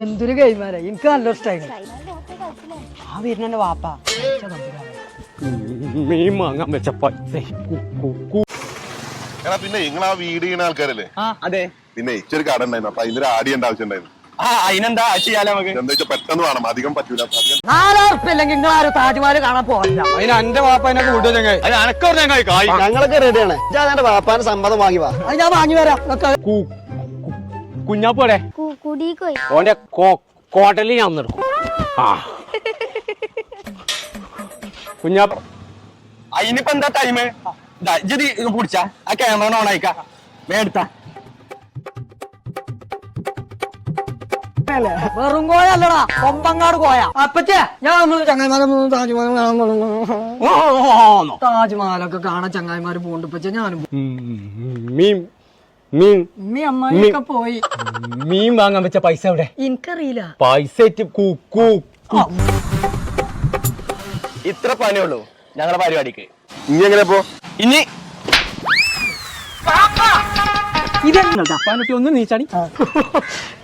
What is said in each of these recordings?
എന്തൊരു ഗെയിമാരെ എനിക്ക് നല്ല ഇഷ്ടമായി ആ വീരനെന്റെ വാപ്പ. മീൻ വാങ്ങാൻ വെച്ച എടാ പിന്നെ നിങ്ങൾ ആ വീട് ചെയ്യുന്ന ആൾക്കാരല്ലേ? അതെ. പിന്നെ ഇച്ചൊരു കട ഉണ്ടായിരുന്നു. അപ്പൊ അതിന്റെ ആടിയേണ്ട ആവശ്യം ഉണ്ടായിരുന്നു. ആ അതിനെന്താ ചെയ്യാലോ നമുക്ക്? എന്താ വെച്ചാൽ പെട്ടെന്ന് വേണം. അധികം പറ്റൂല. അപ്പൊ അധികം നാലായിരം ഉറുപ്പ്യ നിങ്ങൾ ആരും താജ്മഹൽ കാണാൻ പോകില്ല അതിന് എന്റെ വാപ്പ എന്നെ കൂട്ടുക ചങ്ങായി അത് അനക്കോ ചങ്ങായി കായ്. ഞങ്ങളൊക്കെ റെഡിയാണ് ഞാൻ വാപ്പാന്റെ സമ്മതം വാങ്ങി വാ. അത് ഞാൻ വാങ്ങി വരാം. നിങ്ങൾക്ക് കുഞ്ഞാപ്പോടെ കുടിക്കോയി ഓന്റെ കോട്ടലിൽ ഞാൻ ആ. കുഞ്ഞാപ്പ അതിനിപ്പോ എന്താ ടൈം പിടിച്ച. ആ ക്യാമറ ഓൺ ആയിക്കാ. വേടുത്ത വെറും കോയ അല്ലടാ കൊമ്പങ്ങാട് കോയ അപ്പച്ചേ ഞാൻ നമ്മൾ ചങ്ങായിമാരെ താജ്മഹൽ. താജ്മഹലൊക്കെ കാണാൻ ചങ്ങായിമാര് പോണ്ട് ഇപ്പച്ചേ ഞാനും. മീൻ. നീ അമ്മായിയൊക്കെ പോയി. മീൻ വാങ്ങാൻ വെച്ച പൈസ എവിടെ? എനിക്കറിയില്ല. പൈസ ഇത്ര ഇത്ര ഉള്ളൂ. ഞങ്ങളുടെ പരിപാടിക്ക്. ഇനി എങ്ങനെ പോ ഇനി ഇതെന്താ? പതിനെട്ടി ഒന്ന് നീച്ചാടി.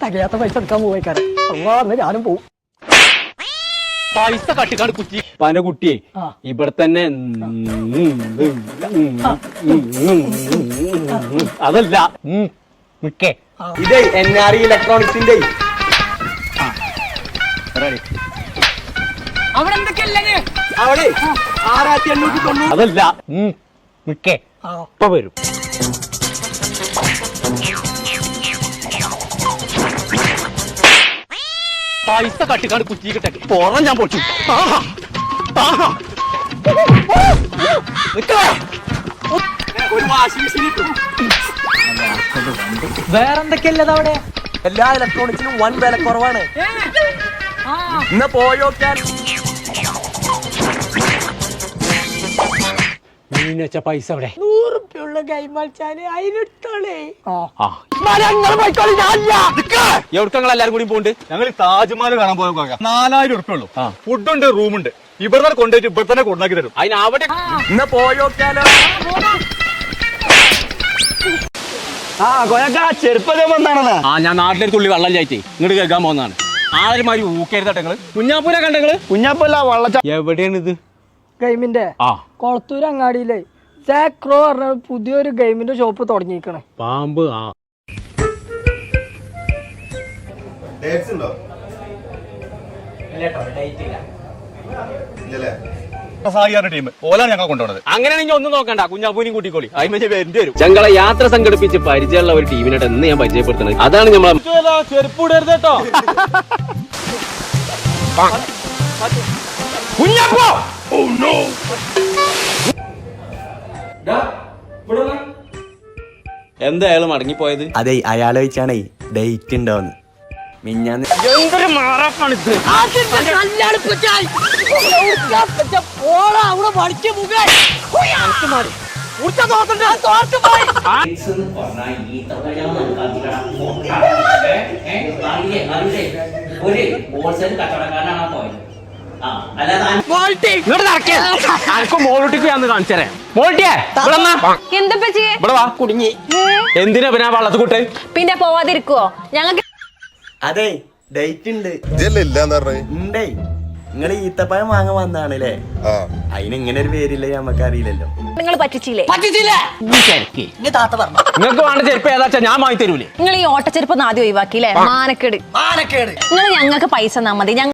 തകയാത്ത പൈസ എടുക്കാൻ പോയിക്കാരൻ അള്ളാ ഞാനും പോവും. പൈസ കട്ടിക്കാട് കുറ്റി. പന കുട്ടിയെ. ഇവിടെ തന്നെ അതല്ല. നിക്കേ. ഇതേ എൻ ആർ ഇലക്ട്രോണിക്സിന്റെ അവിടെ എന്തൊക്കെയല്ലേ അവിടെ ആറായിരത്തി എണ്ണൂറ്റി തൊണ്ണൂറ്. അതല്ല. നിക്കേ. ഇപ്പൊ വരും. പൈസ കട്ടിക്കാണ്ട് കുറ്റി കിട്ടെ പോറ ഞാൻ ഇട്ടു. വേറെന്തൊക്കെയല്ലത് അവിടെ എല്ലാ ഇലക്ട്രോണിക്സിനും വൻ വില കുറവാണ്. ഇന്ന് പോയോക്കാൻ മീനച്ച പൈസ അവിടെ. എവിടെ അതിനെടുത്തോളേ എല്ലാരും കൂടി പോണ്ട്? ഞങ്ങൾ താജ്മഹൽ കാണാൻ പോയ നാലായിരം ഉറുപ്പ ഉള്ളൂ. ഫുഡുണ്ട് റൂമുണ്ട്. ഇവിടെ തന്നെ കൊണ്ടുപോയിട്ട് ഇവിടെ തന്നെ കൊണ്ടാക്കി തരും. അതിന് അവിടെ പോയോക്കാലോ ആ കൊയക്ക ചെരുപ്പതേ വന്നാണെന്നാ. ആ ഞാൻ നാട്ടിലൊരു തുള്ളി വെള്ളം ചായറ്റേ ഇങ്ങോട്ട് കേൾക്കാൻ പോകുന്നതാണ്. ആളുമാരി ഊക്കരുതട്ടെ നിങ്ങൾ? കണ്ടെങ്ങൾ കുഞ്ഞാപ്പൂല വള്ളച്ച എവിടെയാണ് ഇത് ഗെയിമിന്റെ ആ. കൊളത്തൂർ അങ്ങാടിയിലെ. സാക്രോ പറഞ്ഞ പുതിയൊരു ഗെയിമിന്റെ ഷോപ്പ് തുടങ്ങിയിരിക്കണേ. പാമ്പ് ആ. ഡേറ്റ്സ് ഉണ്ടോ? ഇല്ലല്ലേ? ടീം ഓലാണ് ഞങ്ങൾ അങ്ങനെയാണെങ്കിൽ ഒന്നും നോക്കണ്ട കുഞ്ഞാപ്പൂനെയും കൂട്ടിക്കോളി. അതിന് വെച്ച് വരേണ്ടി വരും. ഞങ്ങളെ യാത്ര സംഘടിപ്പിച്ച് പരിചയമുള്ള ഒരു ടീമിനായിട്ട് എന്ന് ഞാൻ പരിചയപ്പെടുത്തുന്നത്. അതാണ് നമ്മളെ ചെരുപ്പ് ഇടരുത് കേട്ടോ. കുഞ്ഞാപ്പോ! എന്താ അയാൾ മടങ്ങിപ്പോയത്? അതെ അയാൾ വെച്ചാണേ ഡേറ്റ് ഉണ്ടാവുന്നു മിഞ്ഞാന്ന് എന്തൊരു മാറാപ്പാണിത്? ഒരു ഹോൾസെയിൽ കച്ചവടക്കാരനാണ് പോയത്. എന്തിനാ പിന്നെ ആ വള്ളത്ത് കൂട്ട്? പിന്നെ പോവാതിരിക്കുവോ? ഞങ്ങൾക്ക് അതെ ഡേറ്റ് ഉണ്ട്. ഉണ്ടേ. നിങ്ങൾ ഈത്തപ്പഴം വാങ്ങാൻ വന്നാണല്ലേ ആ. അതിന് ഇങ്ങനെ ഒരു പേരില്ല നമുക്ക് അറിയില്ലല്ലോ നിങ്ങൾ പറ്റിച്ചില്ലേ? നിങ്ങൾക്ക് വേണ്ട ചെരുപ്പ് ഏതാച്ചാ ഞാൻ വാങ്ങി തരൂലേ. നിങ്ങൾ ഈ ഓട്ടച്ചെരുപ്പ് ആദ്യം ഒഴിവാക്കിയില്ലേ? മാനക്കേട്. മാനക്കേട്. നിങ്ങൾ ഞങ്ങൾക്ക് പൈസ തന്നാ മതി.